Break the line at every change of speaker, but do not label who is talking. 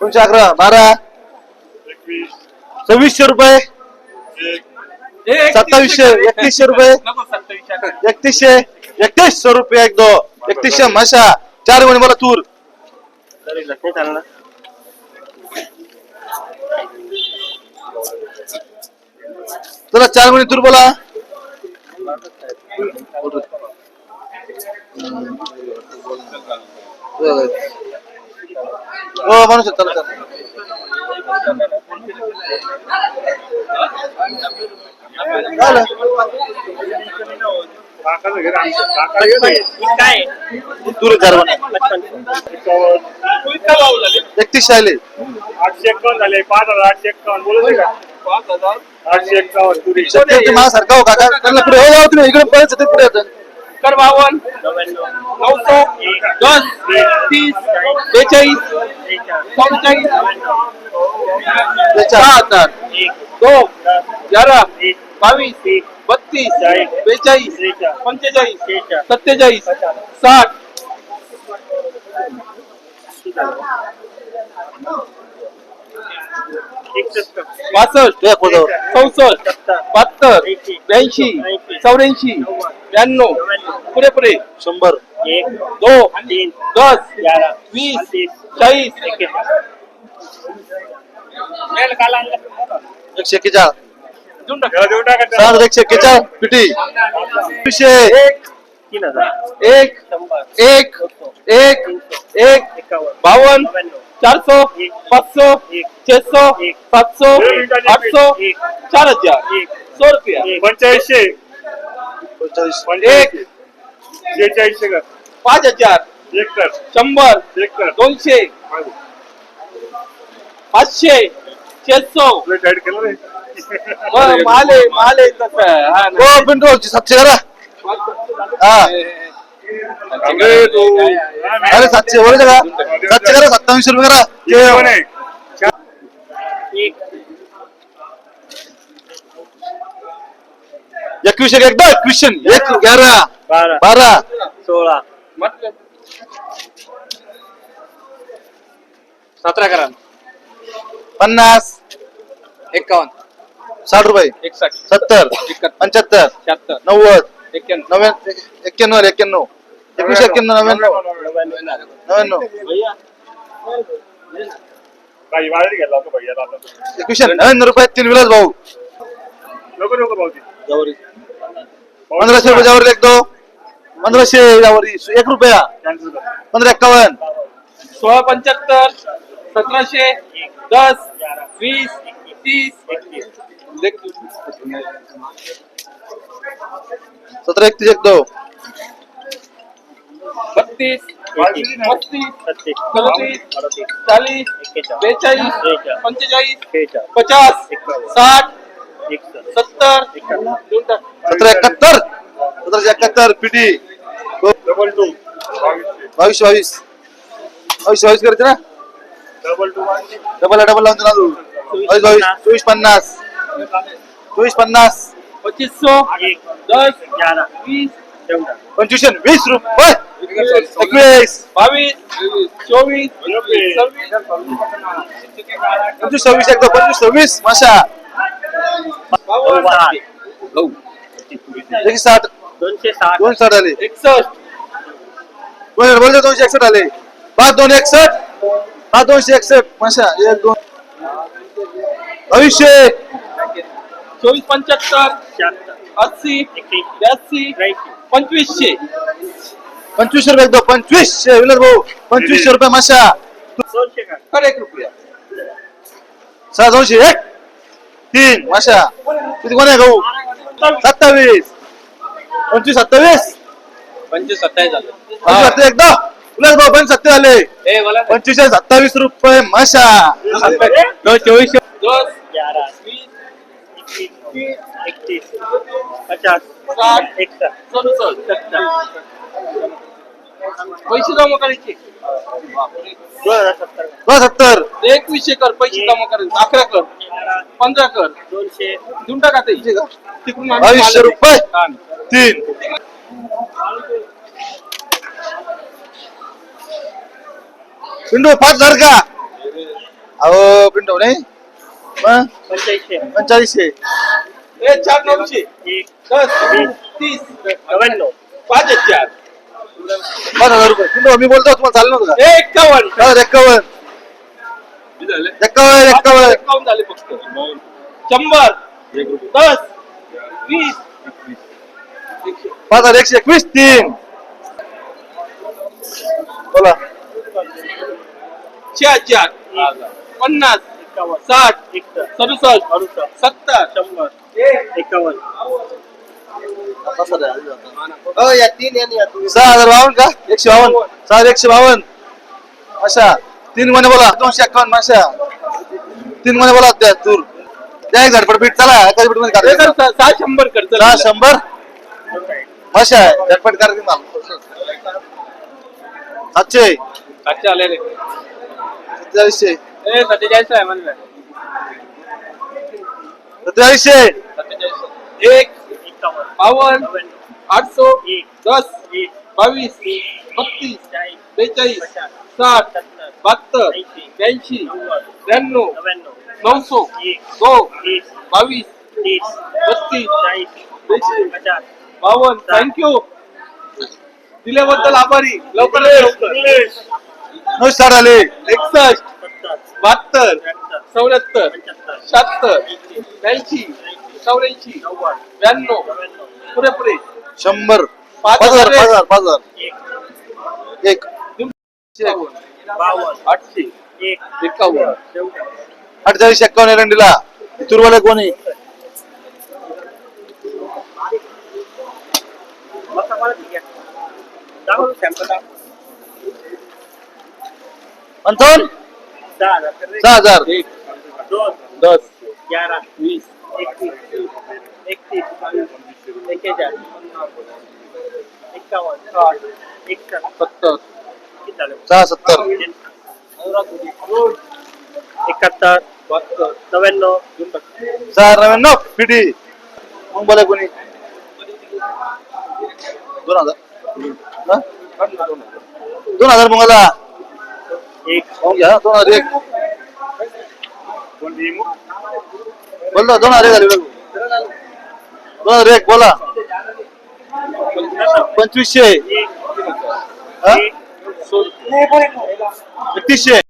दोनशे अकरा बारा. सव्वीसशे रुपये. सत्तावीसशे एकतीसशे रुपये. एकतीसशे एकतीसशे रुपये एक दो. एकतीसशे माशा चार गुणी मला तूर. चला चार गुणी तूर बोला. हो म्हणू शकतो चला चला झालं. एकतीसशे आले
आठशे एक्कावन्न झाले. पाच हजार आठशे एक्कावन्न. बोलत का? आठशे एक्कावन्न. तुरी
शेतकरी माझ्यासारखा हो काका. त्यांना पुढे हो जाऊ तुम्ही. इकडे पर्यंत ते पुढे येतं
कर बावन. नऊशे दस तीस. बेचाळीस. चौवेचाळीस.
त्याच्या हातात
दोन. तेरा बावीस. बत्तीस बेचाळीस पंचेचाळीस सत्तेचाळीस साठ.
कोजावर.
चौसष्ट बहात्तर ब्याऐंशी चौऱ्याऐंशी ब्याण्णव पुरे पुरे
शंभर.
दो दस वीस चाळीस.
एकशे एक्केचाळ
त्याला देऊन टाका
सहा हजार एकशे एक्केचाळ पिटी। एकवीसशे एक एक एक एक
बावन चारसो पाचसो छेसो सातसो आठसो चार हजार सौ रुपया।
पंच्याऐंशी
पंचेचाळीस
एक बेचाळीसशे का
पाच हजार
एक कर।
शंभर
एक कर।
दोनशे पाचशे छेसो
तुला टाईट केलं रे।
मग माले माले. हा ना.
पेट्रोलची सातशे करा हा.
अरे
सातशे बरोबर का? सातशे करा सत्तावीसशे रुपये करा. एकवीसशे एकदा एकवीसशे एक ग्यारा
बारा.
बारा.
सोळा. सतरा करा.
पन्नास.
एकावन्न.
साठ रुपये.
एकसष्ट.
सत्तर. पंच्याहत्तर.
शहात्तर.
नव्वद.
एक्क्याण्णव.
एक्क्याण्णव एक्क्याण्णव. एक्क्याण्णव नव्याण्णव. नव्याण्णव. एकवीसशे नव्याण्णव रुपये तीन विलास भाऊ. पंधराशे रुपये यावर एक दो. पंधराशे यावर एक रुपया.
कॅन्सल कर
पंधरा एक्कावन्न.
सोळा पंच्याहत्तर सतराशे दस वीस तीस देख.
सतरा एकतीस एक दो।
बत्तीस पस्तीस सदतीस चाळीस बेचाळीस पंचेचाळीस पचास साठ सत्तर देऊन टाक.
सतरा एकाहत्तर सतराशे एकाहत्तर पिटी
डबल टू।
बावीस बावीस। बावीस बावीस करायचे ना?
डबल टू
डबल डबल लावून देणार तू। बावीस बावीस चोवीस पन्नास। चोवीस पन्नास.
पच्चीस सौ दस वीस.
पंचवीसशे वीस रुपये. एकवीस.
बावीस. चोवीस. सव्वीस.
पंचवीस सव्वीस एकदा पंचवीस सव्वीस. माशा. एकशे साठ.
दोनशे साठ.
दोन साठ आले.
एकसष्ट.
दोन बोलते दोनशे एकसष्ट आले. पाच दोन एकसष्ट. पाच दोनशे एकसष्ट. माशा एक दोन. भविष्य.
चोवीस पंच्याहत्तर अस्सी ब्याऐंशी पंचवीसशे.
पंचवीसशे रुपये एकदा पंचवीसशे. विलास भाऊ पंचवीसशे रुपये माशा.
कर एक रुपया.
सहा दोनशे एक तीन माशा. किती कोण आहे गहू सत्तावीस. पंचवीस सत्तावीस?
पंचवीस सत्तावीस झालं.
पंचवीस एकदा? विलास भाऊ पंचवीस सत्तावीस आले.
ए मला
पंचवीसशे सत्तावीस रुपये माशा.
चोवीस दस वीस
एकतीस. पचास
साठ
एकसष्ट.
सदुसष्ट पैसे जमा करायचे.
दोन सत्तर.
एकवीसशे कर पैसे जमा करायचे. अकरा कर. पंधरा कर.
दोनशे.
देऊन टाका ते. तिकडून आम्ही
बावीसशे
माल-
रुपये. तीन. पिंटू पाच हजार का? अहो पिंटू नाही. पंचाळीसशे
ए, चार नऊशे.
एक
दस तीस
नव्याण्णव.
पाच चार.
पाच हजार रुपये. मी बोलतो तुम्हाला चालू नव्हतं
एक्कावन्न
एक्कावन्न एक्कावन्न एक्कावन्न
झाले? फक्त. शंभर दस वीस.
पाच हजार एकशे एकवीस तीन. बोला.
चार चार पन्नास. साठ.
एक
सदुसष्ट.
अडुसष्ट.
सत्तर.
शंभर. एकावन्न.
सहा हजार बावन्न का? एकशे बावन्न. सहा हजार एकशे बावन्न. अशा. तीन महिने बोला. दोनशे एक्कावन्न माशा. तीन महिने बोला. त्या तूर त्या एक झटपट बीट. चला एका
बीटमध्ये सहा शंभर कर.
सहा शंभर. माशा आहे झटपट कार्यक्रम सातशे.
सातशे आले रे.
सत्तेचाळीसशे
सत्तेचाळीस आहे म्हणलं
सत्तेचाळीसशे
सत्तेचाळीस एक बावन्न आठशे दस बावीस बत्तीस
चाळीस
बेचाळीस साठ बहात्तर
ऐंशी
ब्याऐंशी त्र्याण्णव नऊशे दो
वीस
बावीस
तीस
बत्तीस बावन्न थँक्यू दिल्याबद्दल आभारी लवकर
स्टार आले
एकसष्ट बहात्तर चौऱ्याहत्तर शहात्तर ब्याऐंशी चौऱ्याऐंशी ब्याण्णव पुरेपुरे.
शंभर.
पाच
हजार
हजार.
पाच हजार पाच
एक
हजार. एक.
बावन्न
आठशे
एक
एकावन्न
चौदा
अठ्ठेचाळीस एक्कावन्न एरंडीला तुरवाले कोणी? पंचावन्न. सहा हजार.
एक
दोन
दस.
ग्यारह
वीस
एकतीस एकतीस एकेचाळीस एक्कावन्न साठ एकसष्ट
सत्तर.
सहा सत्तर.
एकाहत्तर नव्याण्णव
सहा नव्याण्णव पिढी. मग बोला कोणी? दोन हजार? दोन हजार मग
एक
घ्या दोन हजार एक बोलतो दोन हजार एक झाले. दोन हजार एक बोला. पंचवीसशे.
एक? एक
एकतीसशे.